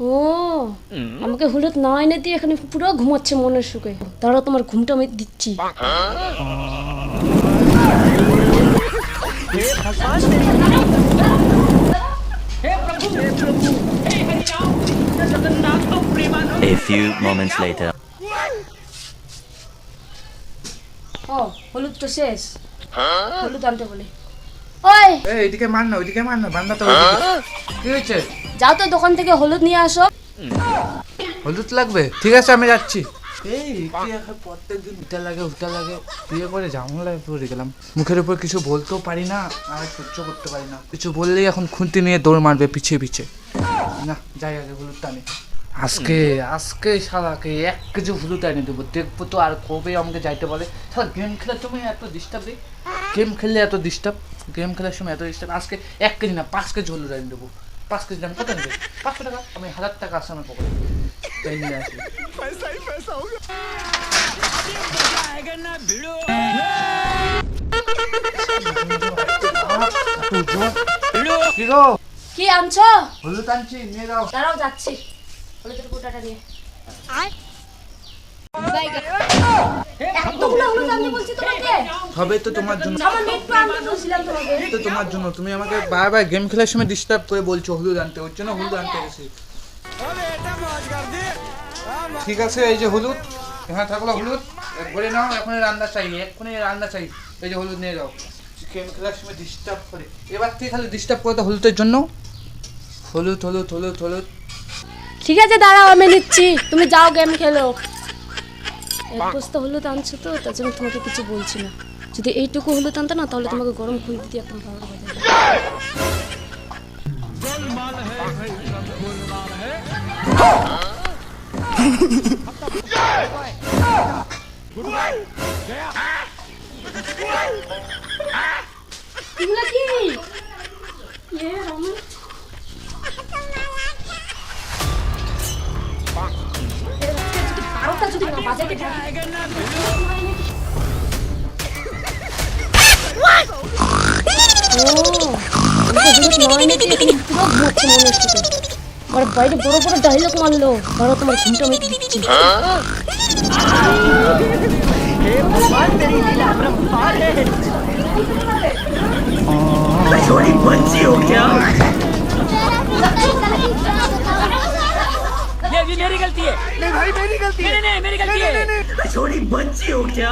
ও আমাকে হলুদ না এনে দিয়ে এখানে পুরো ঘুমাচ্ছে মনের সুখে। দাঁড়াও তোমার ঘুমটা আমি দিচ্ছি। A few moments later. ও হলুদ তো শেষ। হলুদ আনতে বলে। ওই এই এদিকে মার না ওইদিকে মার না বান্না তো কি হয়েছে? যাও তো দোকান থেকে হলুদ নিয়ে আসো। হলুদ লাগবে? ঠিক আছে, আমি যাচ্ছি। মুখের উপর কিছু বলতেও পারি না, আর সহ্য করতে পারি না। কিছু বললেই এখন নিয়ে দৌড় মারবে, পিছিয়ে পিছিয়ে। না, যাই আগে হলুদটা আনি। আজকে আজকে শালাকে এক কেজি হলুদ এনে দেবো। দেখব তো আর কবে আমাকে যাইতে বলে। গেম খেলার সময় এত ডিস্টার্ব গেম খেললে এত ডিস্টার্ব গেম খেলার সময় এত ডিস্টার্ব আজকে এক কেজি না, পাঁচ কেজি হলুদ এনে দেবো। পাঁচ কেজি দাম কত নেবে পাঁচশো টাকা আমি হাজার টাকা আছে আমার পকেটে তাই নিয়ে আসি কি আনছো হলুদ আনছি নিয়ে যাও দাঁড়াও যাচ্ছি হলুদের কোটাটা নিয়ে এতগুলো হলুদ আনতে বলছি তোমাকে সবে তো তোমার জন্য। সামান্য একটু আনতে বলছিলাম তোমাকে। তো তোমার জন্য। তুমি আমাকে বারবার গেম খেলার সময় ডিস্টার্ব করে বলছো হলুদ আনতে। ওর জন্য হলুদ আনতে গেছি ঠিক আছে এই যে হলুদ। এখানে থাকল হলুদ। একবারে নাও এখনই রান্না চাই এক্ষুনি রান্না চাই। এই যে হলুদ নিয়ে যাও। গেম খেলার সময় ডিস্টার্ব করে। এবার থেকে খালি ডিস্টার্ব করে তো হলুদের জন্য। হলুদ হলুদ হলুদ হলুদ। ঠিক আছে দাঁড়াও আমি নিচ্ছি। তুমি যাও গেম খেলো। এক বস্তা হলুদ আনছো তো তার জন্য তোমাকে কিছু বলছি না। যদি এইটুকু হলুদ আনতে না তাহলে তোমাকে গরম খুন দিয়ে একদম ভালো যদি না বাজাতে আর বাইরে বড় বড় ডায়লগ মারলো ধরো তোমার ঘুমটা আমি দিচ্ছি ये भी मेरी गलती है नहीं भाई मेरी गलती है नहीं नहीं मेरी गलती है छोटी बच्ची हो क्या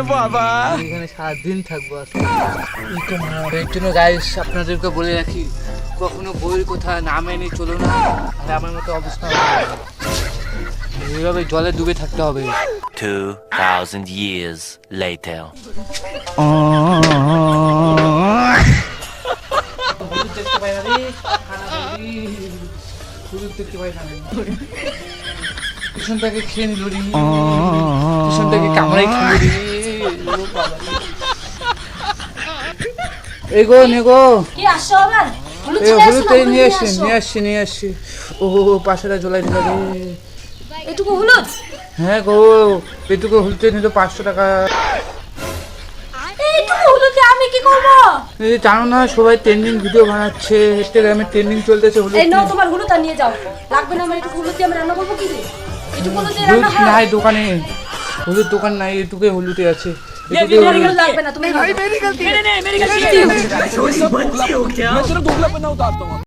ওরে বাবা এখানে সাত দিন থাকব এর জন্য গাইস আপনাদেরকে বলে রাখি কখনো বইয়ের কথা নামে নিয়ে চলো না তাহলে আমার মতো অবস্থা এইভাবে জলে ডুবে থাকতে হবে 2000 years later পিছনটাকে খেয়ে নিল রে পিছনটাকে কামড়াই খেয়ে রে ও বাবা রে। এই গো নে? গো কি আসছো আবার হলুদ নিয়ে আসছি নিয়ে আসছি নিয়ে আসছি ও পাশেটা এটুকু হলুদ? হ্যাঁ গো এটুকু হলুদ নিল পাঁচশো টাকা। আমি কি করব? এই জানো না সবাই ট্রেন্ডিং ভিডিও বানাচ্ছে ইনস্টাগ্রামে ট্রেন্ডিং চলতেছে হলুদ এই নাও তোমার হলুদ নিয়ে যাও। লাগবে না আমার একটু হলুদ দিয়ে আমি রান্না করব কি রে হলুদ দিয়ে রান্না নাই হয় দোকানে। হলুদ দোকান নাই এটুকু হলুদে আছে ये भी এটুকুই मेरी হলুদ। गलती লাগবে না তুমি नहीं नहीं मेरी गलती है छोटी बच्ची हो क्या मैं तेरा दुबला बना उतारता हूँ